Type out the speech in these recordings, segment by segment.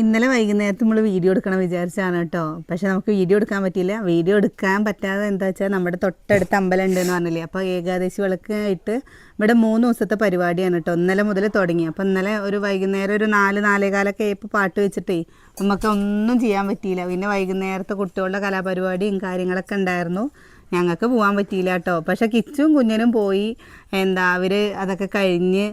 ഇന്നലെ വൈകുന്നേരത്ത് നമ്മൾ വീഡിയോ എടുക്കണം വിചാരിച്ചാണ് കേട്ടോ. പക്ഷെ നമുക്ക് വീഡിയോ എടുക്കാൻ പറ്റിയില്ല. വീഡിയോ എടുക്കാൻ പറ്റാതെ എന്താ വെച്ചാൽ നമ്മുടെ തൊട്ടടുത്ത അമ്പലം ഉണ്ടെന്ന് പറഞ്ഞില്ലേ? അപ്പോൾ ഏകാദശി വിളക്കായിട്ട് ഇവിടെ മൂന്ന് ദിവസത്തെ പരിപാടിയാണ് കേട്ടോ. ഇന്നലെ മുതൽ തുടങ്ങി. അപ്പോൾ ഇന്നലെ ഒരു വൈകുന്നേരം ഒരു നാല് നാലേകാലൊക്കെ ആയപ്പോൾ പാട്ട് വെച്ചിട്ടേ നമുക്ക് ഒന്നും ചെയ്യാൻ പറ്റിയില്ല. പിന്നെ വൈകുന്നേരത്തെ കുട്ടികളുടെ കലാപരിപാടിയും കാര്യങ്ങളൊക്കെ ഉണ്ടായിരുന്നു. ഞങ്ങൾക്ക് പോകാൻ പറ്റിയില്ല കേട്ടോ. പക്ഷേ കിച്ചും കുഞ്ഞനും പോയി. എന്താ അവർ അതൊക്കെ കഴിഞ്ഞ്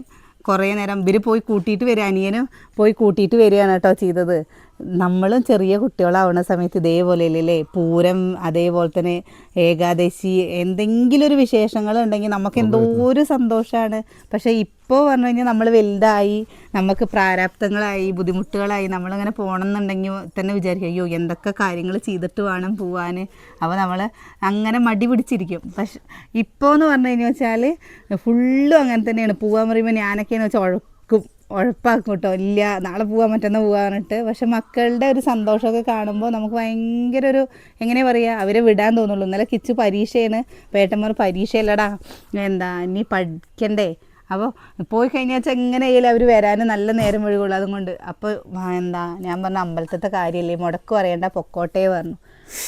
കുറേ നേരം ഇവർ പോയി കൂട്ടിയിട്ട് വരിക അനിയനും പോയി കൂട്ടിയിട്ട് വരികയാണ് കേട്ടോ ചെയ്തത്. നമ്മളും ചെറിയ കുട്ടികളാവുന്ന സമയത്ത് ഇതേപോലെ അല്ലേ പൂരം അതേപോലെ തന്നെ ഏകാദശി എന്തെങ്കിലും ഒരു വിശേഷങ്ങൾ ഉണ്ടെങ്കിൽ നമുക്ക് എന്തോ ഒരു സന്തോഷമാണ് പക്ഷേ ഇപ്പോൾ പറഞ്ഞു കഴിഞ്ഞാൽ നമ്മൾ വലുതായി നമുക്ക് പ്രാരാബ്ദങ്ങളായി ബുദ്ധിമുട്ടുകളായി നമ്മളിങ്ങനെ പോകണം എന്നുണ്ടെങ്കിൽ തന്നെ വിചാരിക്കും അയ്യോ എന്തൊക്കെ കാര്യങ്ങൾ ചെയ്തിട്ട് വേണം പോവാൻ? അപ്പോൾ നമ്മൾ അങ്ങനെ മടി പിടിച്ചിരിക്കും. പക്ഷെ ഇപ്പോൾ എന്ന് പറഞ്ഞു കഴിഞ്ഞാൽ വെച്ചാൽ ഫുള്ളും അങ്ങനെ തന്നെയാണ്. പോവാൻ പറയുമ്പോൾ ഞാനൊക്കെയെന്ന് വെച്ചാൽ ഉഴക്കും ഉഴപ്പാക്കും കേട്ടോ. ഇല്ല നാളെ പോകാൻ മറ്റന്നാൾ പറഞ്ഞിട്ട് പക്ഷെ മക്കളുടെ ഒരു സന്തോഷമൊക്കെ കാണുമ്പോൾ നമുക്ക് ഭയങ്കര ഒരു എങ്ങനെ പറയുക അവരെ വിടാൻ തോന്നുള്ളൂ. ഇന്നലെ കിച്ച് പരീക്ഷയാണ്. പേട്ടന്മാർ പരീക്ഷയല്ലടാ. എന്താ ഇനി പഠിക്കണ്ടേ? അപ്പോൾ പോയി കഴിഞ്ഞാൽ വെച്ചാൽ എങ്ങനെയായാലും അവർ വരാൻ നല്ല നേരം ഒഴുകുള്ളൂ അതുകൊണ്ട്. അപ്പോൾ എന്താ ഞാൻ പറഞ്ഞ അമ്പലത്തെ കാര്യമല്ലേ? മുടക്ക് പറയണ്ട പൊക്കോട്ടേ പറഞ്ഞു.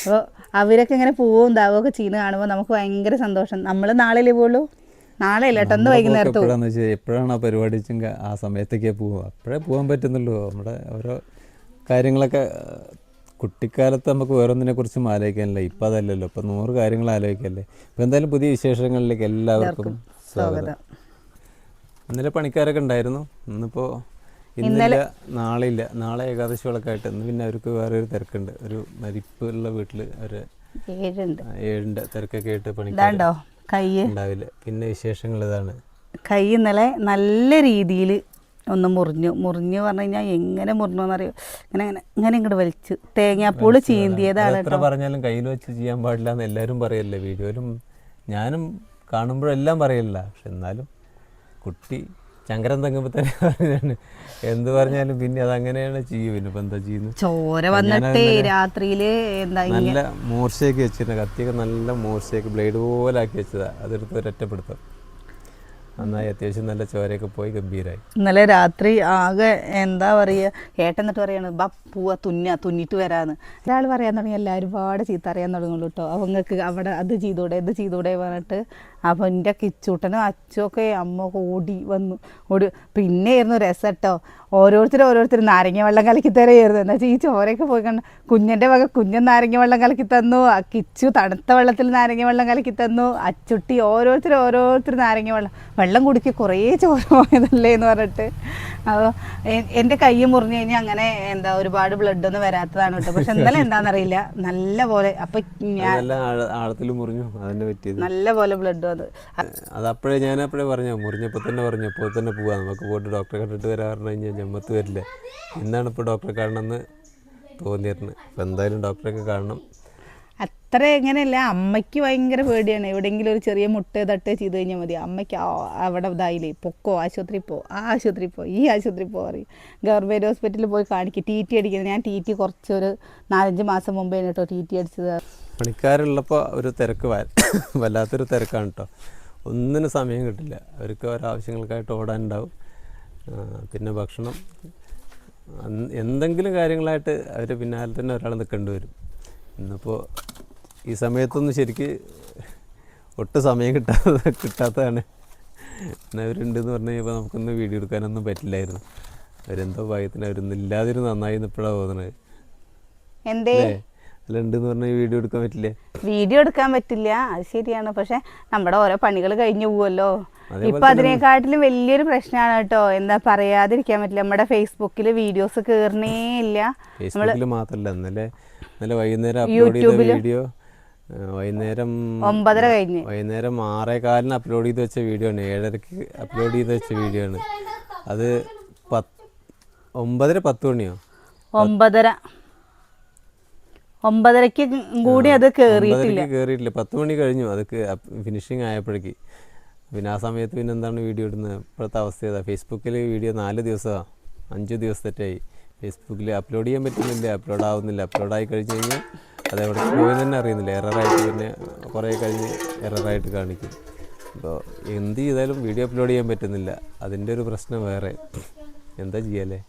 അപ്പോൾ അവരൊക്കെ ഇങ്ങനെ പോവും ഇതാവുകയൊക്കെ ചെയ്യുന്ന കാണുമ്പോൾ നമുക്ക് ഭയങ്കര സന്തോഷം. നമ്മൾ നാളെ പോവുള്ളൂ? നാളെ അല്ല? കേട്ടോ വൈകുന്നേരത്ത് എപ്പോഴാണ് ആ പരിപാടി ആ സമയത്തൊക്കെ പോവുക അപ്പോഴേ പോകാൻ പറ്റുന്നുള്ളൂ. നമ്മുടെ ഓരോ കാര്യങ്ങളൊക്കെ കുട്ടിക്കാലത്ത് നമുക്ക് വേറൊന്നിനെ കുറിച്ചും ആലോചിക്കാനില്ല. ഇപ്പം അതല്ലല്ലോ. ഇപ്പം നൂറ് കാര്യങ്ങൾ ആലോചിക്കല്ലേ? ഇപ്പം എന്തായാലും പുതിയ വിശേഷങ്ങളിലേക്ക് എല്ലാവർക്കും സ്വാഗതം. ഇന്നലെ പണിക്കാരൊക്കെ ഉണ്ടായിരുന്നു. ഇന്നിപ്പോൾ ഇന്നലെ നാളെ ഇല്ല നാളെ ഏകാദശി ആയിട്ട് ഇന്ന് പിന്നെ അവർക്ക് വേറെ ഒരു തിരക്കുണ്ട്. ഒരു മരിപ്പുള്ള വീട്ടിൽ അവർ ഏഴുണ്ട്. തിരക്കൊക്കെ ആയിട്ട് പണിക്കാർ ഇതാണ്ടോ? കൈ ഉണ്ടാവില്ല. പിന്നെ വിശേഷങ്ങൾ ഇതാണ്? കൈ ഇന്നലെ നല്ല രീതിയിൽ ഒന്ന് മുറിഞ്ഞു. മുറിഞ്ഞു പറഞ്ഞു കഴിഞ്ഞാൽ എങ്ങനെ മുറിഞ്ഞു എന്നറിയോ? ഇങ്ങനെ ഇങ്ങനെ ഇങ്ങനെ ഇങ്ങോട്ട് വലിച്ചു. തേങ്ങാപ്പൂൾ ചീന്തിയതാണ് എത്ര പറഞ്ഞാലും കയ്യിൽ വെച്ച് ചെയ്യാൻ പാടില്ല എന്ന് എല്ലാവരും പറയല്ലേ? വീഡിയോയിലും ഞാനും കാണുമ്പോഴെല്ലാം പറയില്ല പക്ഷെ എന്നാലും കുട്ടി ചങ്കരം തങ്ങുമ്പോൾ തന്നെ പറഞ്ഞാണ്. എന്ത് പറഞ്ഞാലും പിന്നെ അതങ്ങനെയാണ് ചെയ്യും. പിന്നെ ഇപ്പം എന്താ ചെയ്യുന്നത് ചോര വന്നിട്ട് രാത്രിയിൽ എന്താ നല്ല മൂർച്ചയൊക്കെ വെച്ചിരുന്ന. കത്തിയൊക്കെ നല്ല മൂർച്ചയൊക്കെ ബ്ലേഡ് പോലെ ആക്കി വെച്ചതാ. അതെടുത്ത് ഒരൊറ്റപ്പെടുത്തും നന്നായി. അത്യാവശ്യം നല്ല ചോരയൊക്കെ പോയി ഗംഭീരായി. ഇന്നലെ രാത്രി ആകെ എന്താ പറയുക ഏട്ടൻ എന്നിട്ട് പറയാണ് ബാ പൂവ തുന്ന തുന്നിട്ട് വരാന്ന്. ഒരാൾ പറയാൻ തുടങ്ങി എല്ലാവരും ഒരുപാട് ചീത്ത അറിയാൻ തുടങ്ങുള്ളൂ കേട്ടോ അവങ്ങൾക്ക് അവിടെ അത് ചെയ്തൂടെ ഇത് ചെയ്തൂടെ പറഞ്ഞിട്ട് അപ്പോൾ എന്റെ കിച്ചൂട്ടനും അച്ചുമൊക്കെ അമ്മ ഓടി വന്നു. ഓടി പിന്നെയായിരുന്നു ആയിരുന്നു രസട്ടോ. ഓരോരുത്തർ ഓരോരുത്തർ നാരങ്ങ വെള്ളം കലക്കി തരായിരുന്നു. എന്താ വെച്ചാൽ ഈ ചോരയൊക്കെ പോയി കണ്ടു. കുഞ്ഞന്റെ വക കുഞ്ഞൻ നാരങ്ങ വെള്ളം കലക്കി തന്നു. ആ കിച്ചു തണുത്ത വെള്ളത്തിൽ നാരങ്ങ വെള്ളം കലക്കി തന്നു. അച്ചുട്ടി ഓരോരുത്തർ ഓരോരുത്തർ നാരങ്ങ വെള്ളം വെള്ളം കുടിക്ക് കുറേ ചോര പോയതല്ലേ എന്ന് പറഞ്ഞിട്ട്. അപ്പോൾ എന്റെ കൈ മുറിഞ്ഞു കഴിഞ്ഞാൽ അങ്ങനെ എന്താ ഒരുപാട് ബ്ലഡ് ഒന്നും വരാത്തതാണ് കേട്ടോ. പക്ഷെ ഇന്നലെ എന്താണെന്നറിയില്ല നല്ല പോലെ അപ്പം ഞാൻ നല്ല പോലെ ബ്ലഡ് വന്നു അത് അപ്പോഴേ ഞാൻ അപ്പോഴേ പറഞ്ഞു മുറിഞ്ഞപ്പോൾ തന്നെ പറഞ്ഞു അപ്പോൾ തന്നെ പോവാം നമുക്ക് പോയിട്ട് ഡോക്ടറെ കണ്ടിട്ട് വരാൻ പറഞ്ഞു കഴിഞ്ഞാൽ ഞമ്മത്ത് വരില്ല. എന്നാണ് ഇപ്പോൾ ഡോക്ടറെ കാണണമെന്ന് തോന്നിയിരുന്നു അപ്പോൾ എന്തായാലും ഡോക്ടറെയൊക്കെ കാണണം. അത്ര എങ്ങനെയല്ല അമ്മയ്ക്ക് ഭയങ്കര പേടിയാണ്. എവിടെയെങ്കിലും ഒരു ചെറിയ മുട്ട തട്ട് ചെയ്ത് കഴിഞ്ഞാൽ മതി. അമ്മയ്ക്ക് അവിടെ ഇതായില്ലേ പൊക്കോ ആശുപത്രി പോ ആ ആശുപത്രി പോ ഈ ആശുപത്രി പോ പറയും. ഗവൺമെന്റ് ഹോസ്പിറ്റലിൽ പോയി കാണിക്കും ടി ടി അടിക്കുന്നത്. ഞാൻ ടി ടി കുറച്ചൊരു നാലഞ്ച് മാസം മുമ്പേ കേട്ടോ ടി ടി അടിച്ചത്. പണിക്കാരുള്ളപ്പോൾ ഒരു തിരക്ക് വല്ലാത്തൊരു തിരക്കാണ് കേട്ടോ ഒന്നിനും സമയം കിട്ടില്ല. അവർക്ക് ഓരോ ആവശ്യങ്ങൾക്കായിട്ട് ഓടാനുണ്ടാവും. പിന്നെ ഭക്ഷണം. എന്തെങ്കിലും കാര്യങ്ങളായിട്ട് അവർ പിന്നാലെ തന്നെ ഒരാൾ നിൽക്കേണ്ടി വരും. ഇന്നിപ്പോൾ ഈ സമയത്തൊന്നും ശരിക്ക് ഒട്ടും സമയം കിട്ടാത്ത കിട്ടാത്തതാണ്. അവരുണ്ടെന്ന് പറഞ്ഞു കഴിഞ്ഞപ്പോൾ നമുക്കൊന്ന് വീഡിയോ എടുക്കാനൊന്നും പറ്റില്ലായിരുന്നു. അവരെന്തോ ഭാഗ്യത്തിന് അവരൊന്നും ഇല്ലാതിരുന്ന് നന്നായി ഇപ്പോഴാണ് തോന്നുന്നത് എന്തേ? അല്ലേ അല്ല ഉണ്ടെന്ന് പറഞ്ഞാൽ വീഡിയോ എടുക്കാൻ പറ്റില്ലേ? വീഡിയോ എടുക്കാൻ പറ്റില്ല. അത് ശരിയാണ്. പക്ഷെ നമ്മുടെ ഓരോ പണികൾ കഴിഞ്ഞു പോവല്ലോ. ഇപ്പൊ അതിനെക്കാട്ടിലും വലിയൊരു പ്രശ്നമാണ് കേട്ടോ. എന്താ പറയാതിരിക്കാൻ പറ്റില്ല. നമ്മുടെ ഫേസ്ബുക്കിൽ വീഡിയോസ് കേറണേ ഇല്ല. ഫേസ്ബുക്കിൽ മാത്രമല്ല ഇന്നലെ ഇന്നലെ വൈകുന്നേരം അപ്ലോഡ് ചെയ്ത വീഡിയോ വൈകുന്നേരം ഒമ്പതര കഴിഞ്ഞ്. വൈകുന്നേരം ആറേ കാലിന് അപ്ലോഡ് ചെയ്ത് വെച്ച വീഡിയോ ആണ്. ഏഴരക്ക് അപ്ലോഡ് ചെയ്ത് വെച്ച വീഡിയോ ആണ്. അത് പത്ത് ഒമ്പതര പത്ത് മണിയോ? ഒമ്പതര. ഒമ്പതരക്ക് കൂടി അത് കേറിയിട്ടില്ല. കയറിയിട്ടില്ല പത്ത് മണി കഴിഞ്ഞു. അത് ഫിനിഷിങ് ആയപ്പോഴേക്ക്. പിന്നെ ആ സമയത്ത് പിന്നെ എന്താണ് വീഡിയോ ഇടുന്നത്? ഇപ്പോഴത്തെ അവസ്ഥ ഏതാ? ഫേസ്ബുക്കിൽ വീഡിയോ നാല് ദിവസമാണ് അഞ്ച് ദിവസത്തേറ്റായി ഫേസ്ബുക്കിൽ അപ്ലോഡ് ചെയ്യാൻ പറ്റുന്നില്ല. അപ്ലോഡ് ആവുന്നില്ല. അപ്ലോഡ് ആയി കഴിഞ്ഞ് കഴിഞ്ഞാൽ അത് എവിടെ പോയി തന്നെ അറിയുന്നില്ല. എററായിട്ട് പിന്നെ കുറേ കഴിഞ്ഞ് എററായിട്ട് കാണിക്കും. അപ്പോൾ എന്ത് ചെയ്താലും വീഡിയോ അപ്ലോഡ് ചെയ്യാൻ പറ്റുന്നില്ല. അതിന്റെ ഒരു പ്രശ്നം വേറെ. എന്താ ചെയ്യല്ലേ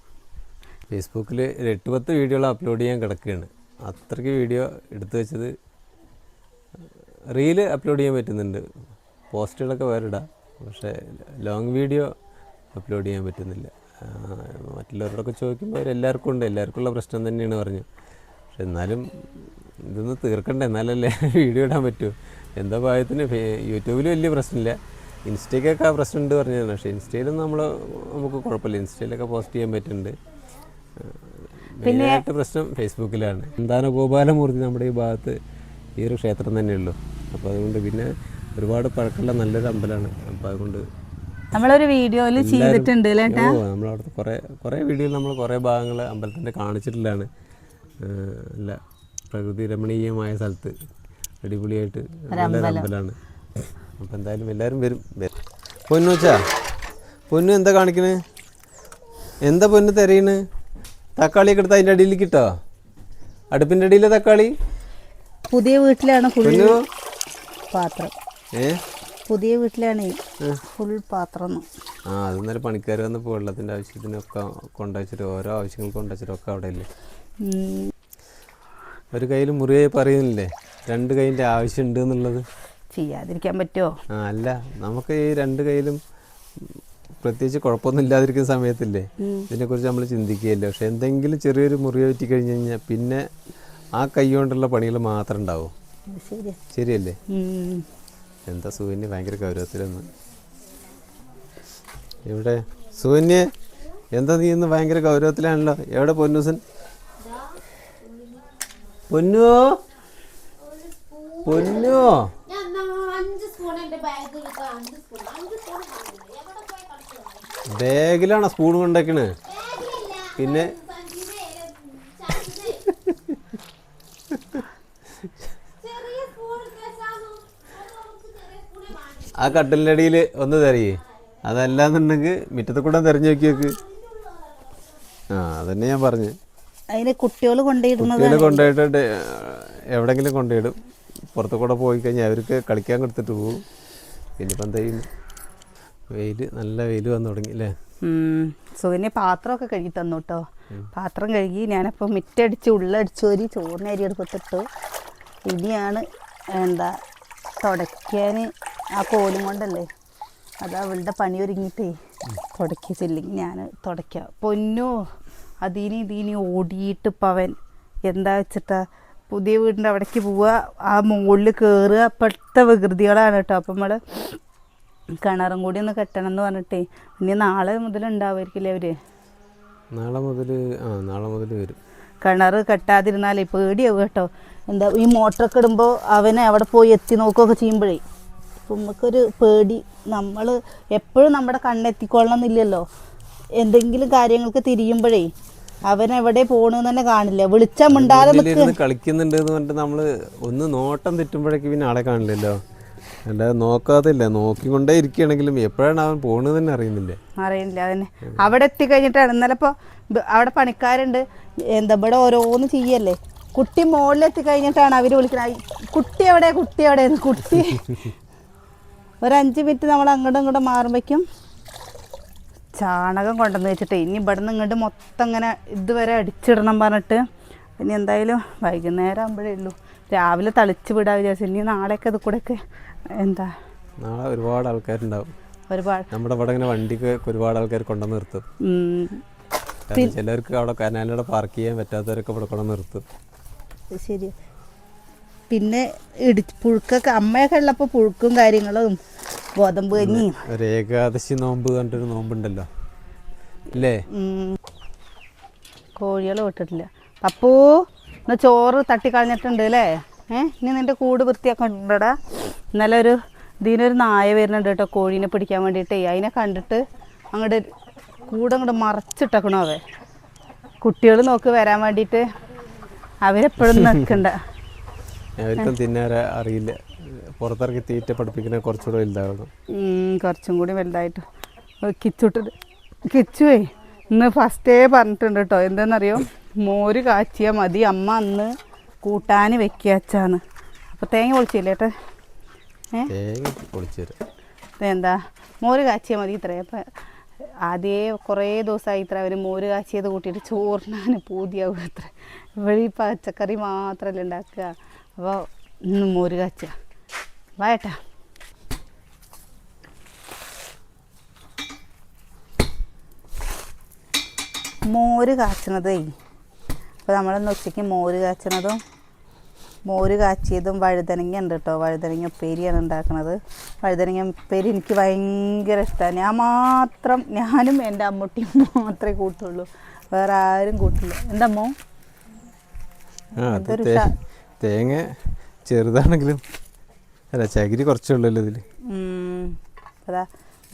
ഫേസ്ബുക്കിൽ എട്ട് പത്ത് വീഡിയോകൾ അപ്ലോഡ് ചെയ്യാൻ കിടക്കുകയാണ്. അത്രയ്ക്ക് വീഡിയോ എടുത്തു വെച്ചത്. റീൽ അപ്ലോഡ് ചെയ്യാൻ പറ്റുന്നുണ്ട്. പോസ്റ്റുകളൊക്കെ വേറെ ഇടാം പക്ഷേ ലോങ് വീഡിയോ അപ്ലോഡ് ചെയ്യാൻ പറ്റുന്നില്ല. മറ്റുള്ളവരോടൊക്കെ ചോദിക്കുമ്പോൾ അവരെല്ലാവർക്കും ഉണ്ട്. എല്ലാവർക്കും ഉള്ള പ്രശ്നം തന്നെയാണ് പറഞ്ഞു. പക്ഷെ എന്നാലും ഇതൊന്ന് തീർക്കണ്ടേ? എന്നാലല്ലേ വീഡിയോ ഇടാൻ പറ്റൂ. എന്താ ഭാഗത്തിന് യൂട്യൂബിൽ വലിയ പ്രശ്നമില്ല. ഇൻസ്റ്റയ്ക്കൊക്കെ ആ പ്രശ്നം ഉണ്ട് പറഞ്ഞതാണ്. പക്ഷേ ഇൻസ്റ്റയിലൊന്നും നമ്മൾ നമുക്ക് കുഴപ്പമില്ല. ഇൻസ്റ്റയിലൊക്കെ പോസ്റ്റ് ചെയ്യാൻ പറ്റുന്നുണ്ട്. മെയിനായിട്ട് പ്രശ്നം ഫേസ്ബുക്കിലാണ്. എന്താണ് ഗോപാലമൂർത്തി നമ്മുടെ ഈ ഭാഗത്ത് ഈ ഒരു ക്ഷേത്രം തന്നെയുള്ളൂ. അപ്പോൾ അതുകൊണ്ട് പിന്നെ ഒരുപാട് പഴക്കമുള്ള നല്ലൊരു അമ്പലമാണ്. അപ്പോൾ അതുകൊണ്ട് നമ്മളൊരു വീഡിയോയിൽ ചെയ്തിട്ടുണ്ട് നമ്മളവിടുത്തെ കുറേ കുറേ വീഡിയോയിൽ നമ്മൾ കുറേ ഭാഗങ്ങൾ അമ്പലത്തിന്റെ കാണിച്ചിട്ടുള്ളതാണ്. അല്ല പ്രകൃതി രമണീയമായ സ്ഥലത്ത് അടിപൊളിയായിട്ട് നല്ലൊരു അമ്പലമാണ് അപ്പോൾ എന്തായാലും എല്ലാവരും വരും. വരും. പൊന്നു വെച്ചാ പൊന്നു എന്താ കാണിക്കണേ? എന്താ പൊന്നു തിരയണ്? തക്കാളിയൊക്കെ എടുത്ത് അതിന്റെ അടിയിൽ കിട്ടോ അടുപ്പിന്റെ അടിയിലെ തക്കാളി? പുതിയ വീട്ടിലാണ് ഫുൾ പാത്രം. ഏ? പുതിയ വീട്ടിലാണ് ഫുൾ പാത്രം ആ അത് ഇന്നലെ പണിക്കാർ വന്നപ്പോൾ വെള്ളത്തിന്റെ ആവശ്യത്തിനൊക്കെ കൊണ്ടുവച്ചിട്ട് ഓരോ ആവശ്യങ്ങൾക്കും കൊണ്ടുവച്ചിട്ടൊക്കെ അവിടെ ഇല്ലേ? ഒരു കയ്യിൽ മുറിയായി പറയുന്നില്ലേ? രണ്ട് കൈയിന്റെ ആവശ്യമുണ്ട് എന്നുള്ളത്. ചെയ്യാതിരിക്കാൻ പറ്റുമോ ആ അല്ല നമുക്ക് ഈ രണ്ട് കയ്യിലും പ്രത്യേകിച്ച് കുഴപ്പമൊന്നും ഇല്ലാതിരിക്കുന്ന സമയത്തില്ലേ? ഇതിനെക്കുറിച്ച് നമ്മൾ ചിന്തിക്കുകയില്ല. പക്ഷെ എന്തെങ്കിലും ചെറിയൊരു മുറി പറ്റി കഴിഞ്ഞ് കഴിഞ്ഞാൽ പിന്നെ ആ കൈ കൊണ്ടുള്ള പണികൾ മാത്രം ഉണ്ടാവും? ശരിയല്ലേ? എന്താ സൂര്യന് ഭയങ്കര ഗൗരവത്തിലൊന്ന്. ഇവിടെ സൂര്യന് എന്താ നീ ഇന്ന് ഭയങ്കര ഗൗരവത്തിലാണല്ലോ? എവിടെ പൊന്നൂസൻ? പൊന്നോ? പൊന്നോ? ബാഗിലാണോ സ്പൂൺ കൊണ്ടേക്കണ്. പിന്നെ? ആ കട്ടിലിന്റെ അടിയിൽ ഒന്ന് തരയേ അതല്ലാന്നുണ്ടെങ്കിൽ മുറ്റത്ത് കൂടെ തെരഞ്ഞു നോക്കി നോക്ക്. ആ അതന്നെ ഞാൻ പറഞ്ഞു. അതിന് കുട്ടികൾ കൊണ്ടുപോയി കൊണ്ടുപോയിട്ട് എവിടെങ്കിലും കൊണ്ടുപോയിടും. പുറത്തു കൂടെ പോയി കഴിഞ്ഞാൽ അവർക്ക് കളിക്കാൻ കൊടുത്തിട്ട് പോകും. പിന്നെ ഇപ്പം എന്താ വെയിൽ നല്ല വെയിൽ വന്നു തുടങ്ങി അല്ലേ? സുകന്യ പാത്രമൊക്കെ കഴുകി തന്നു കേട്ടോ പാത്രം കഴുകി ഞാനപ്പോൾ മിറ്റടിച്ച് ഉള്ളടിച്ച് ഒരു ചോറിന് അരി എടുത്തിട്ടു ഇനിയാണ് എന്താ തുടയ്ക്കാൻ ആ കോലും കൊണ്ടല്ലേ? അത് അവളുടെ പണി ഒരുങ്ങിയിട്ടേ തുടക്കിച്ചില്ലെങ്കിൽ ഞാൻ തുടയ്ക്കാം. പൊന്നോ അതിനി ഇതിനി ഓടിയിട്ട് ഇപ്പം അവൻ എന്താ വെച്ചിട്ടാ പുതിയ വീടിന്റെ അവിടേക്ക് പോവുക ആ മുകളിൽ കയറുക അപ്പോഴത്തെ വികൃതികളാണ് കേട്ടോ അപ്പം നമ്മൾ കിണറും കൂടി ഒന്ന് കെട്ടണം എന്ന് പറഞ്ഞിട്ട്. ഇനി നാളെ മുതൽ ഉണ്ടാവുമായിരിക്കില്ലേ അവർ? നാളെ മുതൽ ആ നാളെ മുതൽ വരും. കിണർ കെട്ടാതിരുന്നാലേ പേടിയാവും കേട്ടോ. എന്താ ഈ മോട്ടറൊക്കെ ഇടുമ്പോൾ അവനെ അവിടെ പോയി എത്തി നോക്കുകയൊക്കെ ചെയ്യുമ്പോഴേ. അപ്പം നമുക്കൊരു പേടി. നമ്മൾ എപ്പോഴും നമ്മുടെ കണ്ണെത്തിക്കൊള്ളണം എന്നില്ലല്ലോ എന്തെങ്കിലും കാര്യങ്ങൾക്ക് തിരിയുമ്പോഴേ അവൻ എവിടെ പോണെന്ന് തന്നെ കാണില്ല. വിളിച്ചാൽ മിണ്ടാതെ കളിക്കുന്നുണ്ട് എന്ന് പറഞ്ഞിട്ട് നമ്മൾ ഒന്ന് നോട്ടം തെറ്റുമ്പോഴേക്ക് പിന്നെ ആളെ കാണില്ലല്ലോ. അല്ലാതെ നോക്കാതില്ല. നോക്കിക്കൊണ്ടേ ഇരിക്കണെങ്കിലും എപ്പോഴാണ് അവൻ പോണത് തന്നെ അറിയുന്നില്ല. അറിയില്ല അതന്നെ അവിടെ എത്തിക്കഴിഞ്ഞിട്ടാണ്. ഇന്നലെ ഇപ്പോൾ അവിടെ പണിക്കാരുണ്ട്. എന്താ ഇവിടെ ഓരോന്ന് ചെയ്യല്ലേ? കുട്ടി മുകളിൽ എത്തിക്കഴിഞ്ഞിട്ടാണ് അവർ വിളിക്കുന്നത് "ഐ, കുട്ടി എവിടെ? കുട്ടി എവിടെ? കുട്ടി. ഒരു അഞ്ച് മിനിറ്റ് നമ്മൾ അങ്ങോട്ടും ഇങ്ങോട്ടും മാറുമ്പോഴേക്കും ചാണകം കൊണ്ടുവന്ന് വെച്ചിട്ട് ഇനി ഇവിടെ നിന്ന് ഇങ്ങോട്ട് മൊത്തം ഇങ്ങനെ ഇതുവരെ അടിച്ചിടണം പറഞ്ഞിട്ട് ഇനി എന്തായാലും വൈകുന്നേരം ആകുമ്പോഴേ ഉള്ളൂ. രാവിലെ തളിച്ച് വിടാൻ വിചാരിച്ചു. ഇനി നാളെയൊക്കെ ഇത് കൂടെയൊക്കെ എന്താ? നാളെ ഒരുപാട് ആൾക്കാരുണ്ടാവും. ഒരുപാട്. നമ്മുടെ ഇവിടെ ഇങ്ങനെ വണ്ടിക്ക് ഒരുപാട് ആൾക്കാർ കൊണ്ടു നിർത്തും. ചിലർക്ക് അവിടെ കനാലിലൂടെ പാർക്ക് ചെയ്യാൻ പറ്റാത്തവരൊക്കെ ഇവിടെ കൊണ്ടു നിർത്തും. ശരി പിന്നെ ഇടി പുഴുക്കൊക്കെ അമ്മയൊക്കെ ഉള്ളപ്പോൾ പുഴുക്കും കാര്യങ്ങളും ഗോതമ്പ് കഞ്ഞിയും ഒരു ഏകാദശി നോമ്പ് കണ്ടൊരു നോമ്പുണ്ടല്ലോ. അല്ലേ കോഴികൾ വിട്ടിട്ടില്ല. പപ്പൂ ചോറ് തട്ടിക്കളഞ്ഞിട്ടുണ്ട് അല്ലേ? ഏ ഇനി നിന്റെ കൂട് വൃത്തിയാക്കണ്ടടാ. ഇന്നലെ ഒരു ഇതിനൊരു നായ വരുന്നുണ്ട് കേട്ടോ കോഴീനെ പിടിക്കാൻ വേണ്ടിയിട്ടേ. അതിനെ കണ്ടിട്ട് അങ്ങോട്ട് കൂടെ അങ്ങോട്ട് മറച്ചിട്ടേക്കണോ അവ കുട്ടികൾ നോക്ക് വരാൻ വേണ്ടിയിട്ട് അവരെപ്പോഴും നിൽക്കണ്ട അവർക്കും അറിയില്ല. പുറത്തിറക്കി തീറ്റ പഠിപ്പിക്കുന്ന കുറച്ചുകൂടെ വലുതാവണം കുറച്ചും കൂടി വലുതായിട്ട്. കിച്ചുട്ട് കിച്ചുവേ ഇന്ന് ഫസ്റ്റേ പറഞ്ഞിട്ടുണ്ട് കേട്ടോ. എന്താണെന്നറിയോ മോര് കാച്ചിയാൽ മതി. അമ്മ അന്ന് കൂട്ടാൻ വെക്കാച്ചാന്ന്. അപ്പോൾ തേങ്ങ പൊളിച്ചില്ലേ ഏട്ടാ? ഏ തേങ്ങ പൊളിച്ചു തരും. എന്താ മോര് കാച്ചിയാൽ മതി ഇത്രേ അപ്പം ആദ്യേ കുറേ ദിവസമായി ഇത്ര അവർ മോര് കാച്ചിയത് കൂട്ടിയിട്ട് ചോറിനാൻ പൂതിയാവും ഇത്ര. ഇവിടെ ഈ പച്ചക്കറി മാത്രമല്ല ഉണ്ടാക്കുക അപ്പോൾ ഇന്ന് മോര് കാച്ചുക വായട്ടാ മോര് കാച്ചണതേ. അപ്പോൾ നമ്മളൊന്ന് ഉച്ചയ്ക്ക് മോര് കാച്ചണതും മോര് കാച്ചിയതും വഴുതനങ്ങ ഉണ്ട് കേട്ടോ വഴുതനങ്ങ ഉപ്പേരിയാണ് ഉണ്ടാക്കുന്നത് വഴുതനങ്ങ ഉപ്പേരി എനിക്ക് ഭയങ്കര ഇഷ്ടമാണ് ഞാൻ മാത്രം ഞാനും എന്റെ അമ്മൂട്ടിയും മാത്രമേ കൂട്ടുള്ളൂ. വേറെ ആരും കൂട്ടില്ല. എന്റെ അമ്മോ? എന്തൊരു തേങ്ങ ചെറുതാണെങ്കിലും അല്ല ചകിരി കുറച്ചേ ഉള്ളല്ലോ ഇതിൽ. അതാ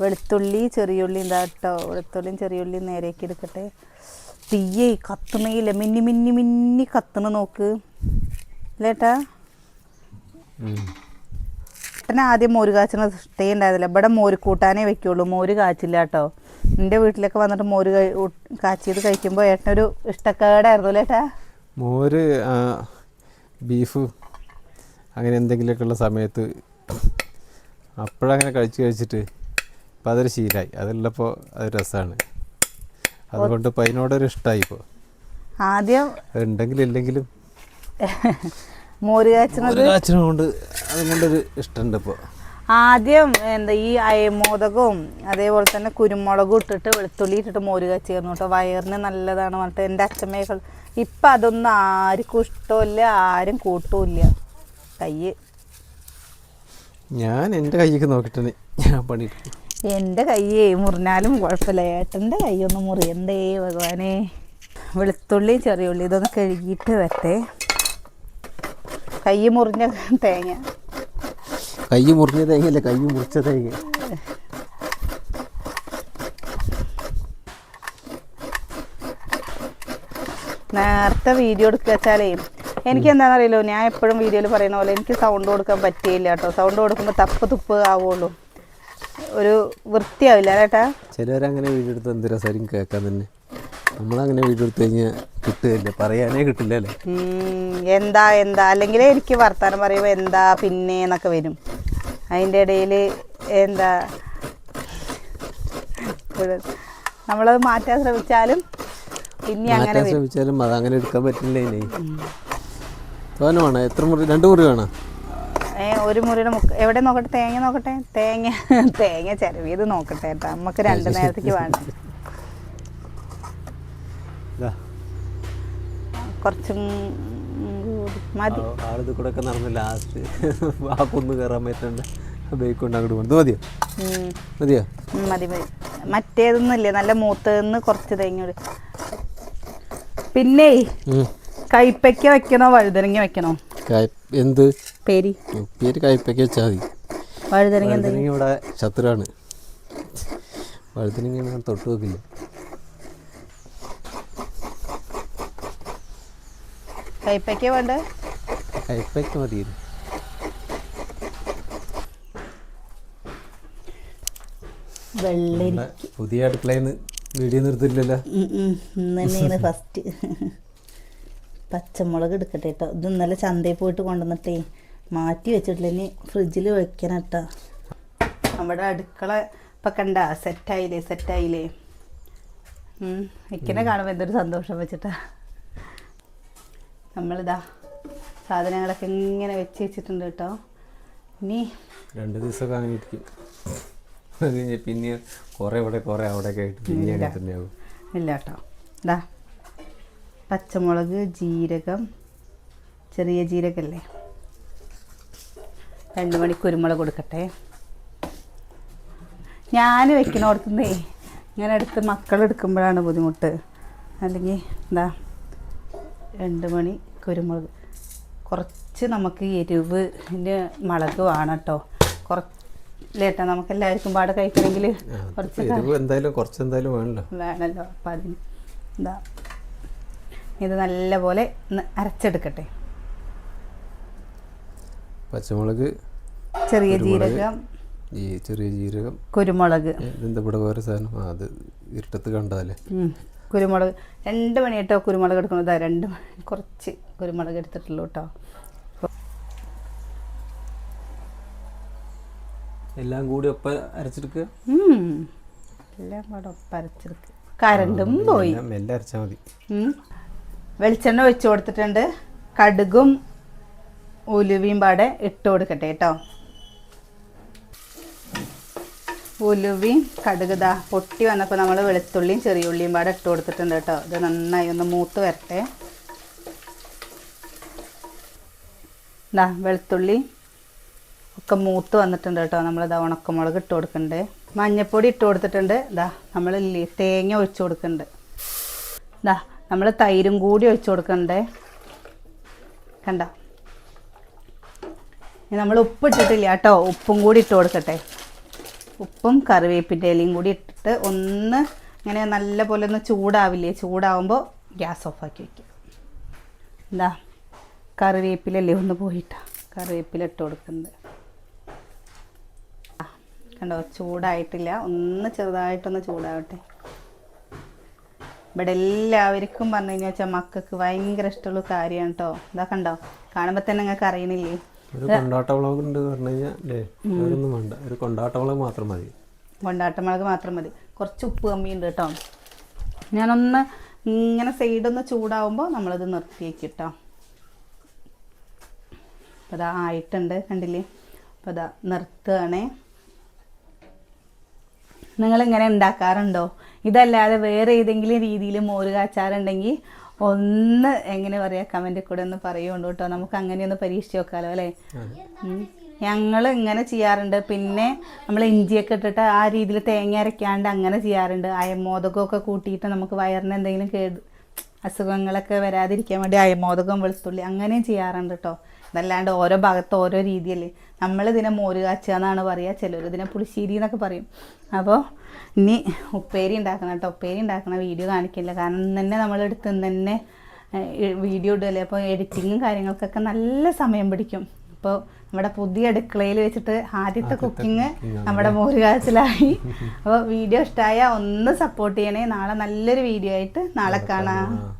വെളുത്തുള്ളി ചെറിയുള്ളി എന്താ കേട്ടോ വെളുത്തുള്ളിയും ചെറിയുള്ളിയും നേരേക്ക് എടുക്കട്ടെ. തീയേ ഇല്ല. മിന്നി മിന്നി മിന്നി കത്തുന്ന നോക്ക്. അല്ലേട്ടാ ഏട്ടന് ആദ്യം മോര് കാച്ചണ ഇഷ്ടേ ഉണ്ടായിരുന്നില്ല. ഇവിടെ മോര് കൂട്ടാനേ വെക്കുള്ളൂ. മോര് കാച്ചില്ല കേട്ടോ. എന്റെ വീട്ടിലൊക്കെ വന്നിട്ട് മോര് കാച്ചിയത് കഴിക്കുമ്പോൾ ഏട്ടനൊരു ഇഷ്ടക്കേടായിരുന്നു അല്ലേ ഏട്ടാ? മോര് ബീഫ് അങ്ങനെ എന്തെങ്കിലുമൊക്കെ ഉള്ള സമയത്ത് അപ്പോഴങ്ങനെ കഴിച്ച് കഴിച്ചിട്ട് ഇപ്പം അതൊരു ശീലമായി അതുള്ളപ്പോൾ അത് രസമാണ് അതുകൊണ്ട് ഇപ്പം അതിനോടൊരു ഇഷ്ടമായി ഇപ്പോൾ ആദ്യം ഉണ്ടെങ്കിലും ഇല്ലെങ്കിലും മോര് കാച്ചണത് ഒരു കാച്ചിനെ കൊണ്ട് അതുകൊണ്ടൊരു ഇഷ്ടമുണ്ട് ഇപ്പോൾ ആദ്യം എന്താ ഈ അയമോദകവും അതേപോലെ തന്നെ കുരുമുളകും ഇട്ടിട്ട് വെളുത്തുള്ളി ഇട്ടിട്ട് മോര് കാച്ചിരുന്നു കേട്ടോ. വയറിന് നല്ലതാണ് പറഞ്ഞിട്ട് എന്റെ അച്ഛമ്മയൊക്കെ ഇപ്പം അതൊന്നും ആർക്കും ഇഷ്ടമില്ല ആരും കൂട്ടുമില്ല കയ്യ്. ഞാൻ എന്റെ കൈയൊക്കെ നോക്കിട്ടേ ഞാൻ പണി എന്റെ കയ്യേ മുറിഞ്ഞാലും കുഴപ്പമില്ല. ഏട്ടന്റെ കൈയൊന്നും മുറിയണ്ടേ ഭഗവാനെ. വെളുത്തുള്ളി ചെറിയുള്ളി ഇതൊന്ന് കഴുകിയിട്ട് വരട്ടെ. കൈ മുറിഞ്ഞ തേങ്ങ. കൈ മുറിഞ്ഞ തേങ്ങയല്ല? കൈ മുറിച്ച തേങ്ങ. നേരത്തെ വീഡിയോ എടുക്കുക വെച്ചാലേ എനിക്ക് എന്താണെന്ന് അറിയില്ലോ ഞാൻ എപ്പോഴും വീഡിയോയിൽ പറയുന്ന പോലെ എനിക്ക് സൗണ്ട് കൊടുക്കാൻ പറ്റിയില്ല കേട്ടോ. സൗണ്ട് കൊടുക്കുമ്പോൾ തപ്പ് തുപ്പ് ആവുള്ളൂ. ഒരു വൃത്തിയാവില്ല ചേട്ടാ ചിലവരങ്ങനെ വീഡിയോ എടുത്ത് എന്ത് സാരി കേൾക്കാൻ തന്നെ? നമ്മളങ്ങനെ വീഡിയോ എടുത്തു കഴിഞ്ഞാൽ കിട്ടുകയില്ല. പറയാനേ കിട്ടില്ല അല്ലേ? എന്താ എന്താ? അല്ലെങ്കിൽ എനിക്ക് വർത്താനം പറയുമ്പോൾ എന്താ പിന്നെ എന്നൊക്കെ വരും. അതിന്റെ ഇടയിൽ എന്താ? നമ്മളത് മാറ്റാൻ ശ്രമിച്ചാലും പിന്നെ അങ്ങനെ മാറ്റാൻ ശ്രമിച്ചാലും അത് അങ്ങനെ എടുക്കാൻ പറ്റില്ല ഇനി. തോനെ വേണം? എത്ര മുറി? രണ്ട് മുറി വേണം? ഏ ഒരു മുറിയുടെ മുക്ക് എവിടെ നോക്കട്ടെ? തേങ്ങ നോക്കട്ടെ? തേങ്ങ തേങ്ങ ചിരവിയത് നോക്കട്ടെ കേട്ടോ. നമുക്ക് രണ്ട് നേരത്തേക്ക് വേണ്ട ഇതാ കുറച്ചും മറ്റേതൊന്നുമില്ല മതി. ആ- ആളിത് കൂടെ ഒക്കെ നടന്ന് ലാസ്റ്റ് ആ കുന്ന് കയറാൻ പറ്റണ്ട ബൈക്ക് കൊണ്ട് അങ്ങോട്ട് പോകുന്നത് മതിയോ? മതിയോ? മതി മതി. മറ്റേതൊന്നും ഇല്ലേ നല്ല മൂത്തതെന്ന് കുറച്ച് തേങ്ങ പിന്നെ കൈപ്പക്ക കൈപ്പയ്ക്ക വെക്കണോ? വഴുതനങ്ങ വെക്കണോ? എന്ത്? പേരി പേര് കായ്പയ്ക്ക് വെച്ചാൽ മതി. വഴുതനങ്ങ ഇവിടെ ശത്രുവാണ്. വഴുതനങ്ങ തൊട്ട് നോക്കില്ല കൈപ്പയ്ക്ക വേണ്ട? കയ്പയ്ക്ക് മതി വെള്ളരി പുതിയ അടുക്കളയിൽ നിന്ന് വീഡിയോ നിർത്തില്ലല്ലോ ഇന്ന് ഫസ്റ്റ് പച്ചമുളക് എടുക്കട്ടെ കേട്ടോ ഇത് ഇന്നലെ ചന്തയിൽ പോയിട്ട് കൊണ്ടുവന്നിട്ടേ മാറ്റി വെച്ചിട്ടില്ല. ഇനി ഫ്രിഡ്ജിൽ വെക്കണം കേട്ടോ നമ്മുടെ അടുക്കള ഇപ്പം കണ്ട സെറ്റായില്ലേ സെറ്റായില്ലേ വെക്കണേ കാണുമ്പോൾ എന്തൊരു സന്തോഷം വെച്ചിട്ടാ. നമ്മളിതാ സാധനങ്ങളൊക്കെ ഇങ്ങനെ വെച്ച് വെച്ചിട്ടുണ്ട് കേട്ടോ. ഇനി രണ്ട് ദിവസമൊക്കെ അങ്ങനെ ഇരിക്കും പിന്നെ കുറേ ഇവിടെ കുറേ അവിടെ ആയിട്ട് പിന്നെ അങ്ങനെ തന്നെയാവും ഇല്ല കേട്ടോ. ഇതാ പച്ചമുളക് ജീരകം ചെറിയ ജീരകല്ലേ? രണ്ട് മണി കുരുമുളക് കൊടുക്കട്ടെ. ഞാൻ വെക്കണോടത്തുനിന്നേ ഇങ്ങനെ എടുത്ത് മക്കളെടുക്കുമ്പോഴാണ് ബുദ്ധിമുട്ട്. അല്ലെങ്കിൽ എന്താ രണ്ട് മണി കുരുമുളക് കുറച്ച് നമുക്ക് എരിവ് ഇതിന്റെ മുളക് വേണം കേട്ടോ കുറച്ച് ലേട്ടാ നമുക്ക് എല്ലാവർക്കും പാടെ കഴിക്കണമെങ്കിൽ കുറച്ച് എന്തായാലും കുറച്ച് എന്തായാലും വേണല്ലോ. വേണമല്ലോ അപ്പം അതിന് എന്താ ഇത് നല്ലപോലെ പോലെ അരച്ചെടുക്കട്ടെ. പച്ചമുളക് ചെറിയ ജീരകം. ഈ ചെറിയ ജീരകം. കുരുമുളക്. എന്താ ഇവിടെ വേറെ സാധനം? അത് ഇരുട്ടത്ത് കണ്ടതല്ലേ? ഉം. കുരുമുളക് രണ്ട് മണി കേട്ടോ കുരുമുളക് എടുക്കുന്നതാ? രണ്ട് മണി കുറച്ച് കുരുമുളക് എടുത്തിട്ടുള്ളൂ കേട്ടോ എല്ലാം കൂടി ഒപ്പം അരച്ചെടുക്കുക. എല്ലാം കൂടെ ഒപ്പരച്ചെടുക്കുക കരണ്ടും പോയി. മതി. വെളിച്ചെണ്ണ ഒഴിച്ചു കൊടുത്തിട്ടുണ്ട്. കടുകും ഉലുവയും പാടെ ഇട്ട് കൊടുക്കട്ടെ കേട്ടോ ഉലുവയും കടുക് ദാ പൊട്ടി വന്നപ്പോൾ നമ്മൾ വെളുത്തുള്ളിയും ചെറിയ ഉള്ളിയും പാടെ ഇട്ട് കൊടുത്തിട്ടുണ്ട് കേട്ടോ. ഇത് നന്നായി ഒന്ന് മൂത്ത് വരട്ടെ. ഇതാ വെളുത്തുള്ളി ഒക്കെ മൂത്ത് വന്നിട്ടുണ്ട് കേട്ടോ. നമ്മൾ ഇതാ ഉണക്കമുളക് ഇട്ട് കൊടുക്കുന്നുണ്ട് മഞ്ഞൾപ്പൊടി ഇട്ട് കൊടുത്തിട്ടുണ്ട്. ഇതാ നമ്മൾ തേങ്ങ ഒഴിച്ചു കൊടുക്കുന്നുണ്ട് ഇതാ നമ്മൾ തൈരും കൂടി ഒഴിച്ചു കൊടുക്കണ്ടേ. കണ്ട? നമ്മൾ ഉപ്പ് ഇട്ടിട്ടില്ല കേട്ടോ. ഉപ്പും കൂടി ഇട്ട് കൊടുക്കട്ടെ. ഉപ്പും കറിവേപ്പിന്റെ ഇലയും കൂടി ഇട്ടിട്ട് ഒന്ന് ഇങ്ങനെ നല്ല പോലെ ഒന്ന് ചൂടാവില്ലേ? ചൂടാവുമ്പോൾ ഗ്യാസ് ഓഫാക്കി വയ്ക്കുക എന്താ കറിവേപ്പിലല്ലേ ഒന്ന് പോയിട്ടാ. കറിവേപ്പില ഇട്ട് കൊടുക്കുന്നത്. കണ്ടോ? ചൂടായിട്ടില്ല. ഒന്ന് ചെറുതായിട്ടൊന്ന് ചൂടാവട്ടെ. ഇവിടെ എല്ലാവർക്കും പറഞ്ഞു കഴിഞ്ഞാൽ വെച്ചാൽ മക്കൾക്ക് ഭയങ്കര ഇഷ്ടമുള്ള കാര്യമാണ് കേട്ടോ ഇതാ കണ്ടോ? കാണുമ്പോൾ തന്നെ നിങ്ങൾക്ക് അറിയണില്ലേ? ഒരു കൊണ്ടാട്ട വ്ളോഗ് ഉണ്ട് പറഞ്ഞു കഴിഞ്ഞാൽ വേറൊന്നും വേണ്ട. ഒരു കൊണ്ടാട്ട വ്ളോഗ് മാത്രം മതി. കൊണ്ടാട്ടമുളക് മാത്രം മതി. കുറച്ച് ഉപ്പ് കമ്മിയുണ്ട് കേട്ടോ. ഞാനൊന്ന് ഇങ്ങനെ സൈഡൊന്ന് ചൂടാവുമ്പോൾ നമ്മളിത് നിർത്തി വയ്ക്കും കേട്ടോ അപ്പോൾ അതാ ആയിട്ടുണ്ട് കണ്ടില്ലേ? അപ്പോൾ അതാ നിർത്തുകയാണേ. നിങ്ങളിങ്ങനെ ഉണ്ടാക്കാറുണ്ടോ? ഇതല്ലാതെ വേറെ ഏതെങ്കിലും രീതിയിൽ മോര് കാച്ചാറുണ്ടെങ്കിൽ ഒന്ന് എങ്ങനെ പറയാ കമന്റിൽ കൂടെ ഒന്ന് പറയുള്ളൂ കേട്ടോ നമുക്ക് അങ്ങനെയൊന്ന് പരീക്ഷിച്ച് നോക്കാമല്ലോ അല്ലേ? ഞങ്ങൾ ഇങ്ങനെ ചെയ്യാറുണ്ട്. പിന്നെ നമ്മൾ ഇഞ്ചിയൊക്കെ ഇട്ടിട്ട് ആ രീതിയിൽ തേങ്ങ അരയ്ക്കാണ്ട് അങ്ങനെ ചെയ്യാറുണ്ട്. അയമോദകമൊക്കെ കൂട്ടിയിട്ട് നമുക്ക് വയറിന് എന്തെങ്കിലും കേട് അസുഖങ്ങളൊക്കെ വരാതിരിക്കാൻ വേണ്ടി അയമോദകം വെളുത്തുള്ളി അങ്ങനെയും ചെയ്യാറുണ്ട് കേട്ടോ അതല്ലാണ്ട് ഓരോ ഭാഗത്ത് ഓരോ രീതിയല്ലേ. നമ്മൾ ഇതിനെ മോര് കാച്ചുക എന്നാണ് പറയുക ചിലർ ഇതിനെ പുളിശ്ശേരി എന്നൊക്കെ പറയും. അപ്പോൾ ഇനി ഉപ്പേരി ഉണ്ടാക്കണം കേട്ടോ ഉപ്പേരി ഉണ്ടാക്കുന്ന വീഡിയോ കാണിക്കില്ല. കാരണം തന്നെ നമ്മളെടുത്ത് തന്നെ വീഡിയോ ഇടുകയല്ലേ അപ്പോൾ എഡിറ്റിങ്ങും കാര്യങ്ങൾക്കൊക്കെ നല്ല സമയം പിടിക്കും. അപ്പോൾ നമ്മുടെ പുതിയ അടുക്കളയിൽ വെച്ചിട്ട് ആദ്യത്തെ കുക്കിംഗ് നമ്മുടെ മോരുകാച്ചിലായി. അപ്പോൾ വീഡിയോ ഇഷ്ടമായ ഒന്ന് സപ്പോർട്ട് ചെയ്യണേ. നാളെ നല്ലൊരു വീഡിയോ ആയിട്ട് നാളെ കാണാം.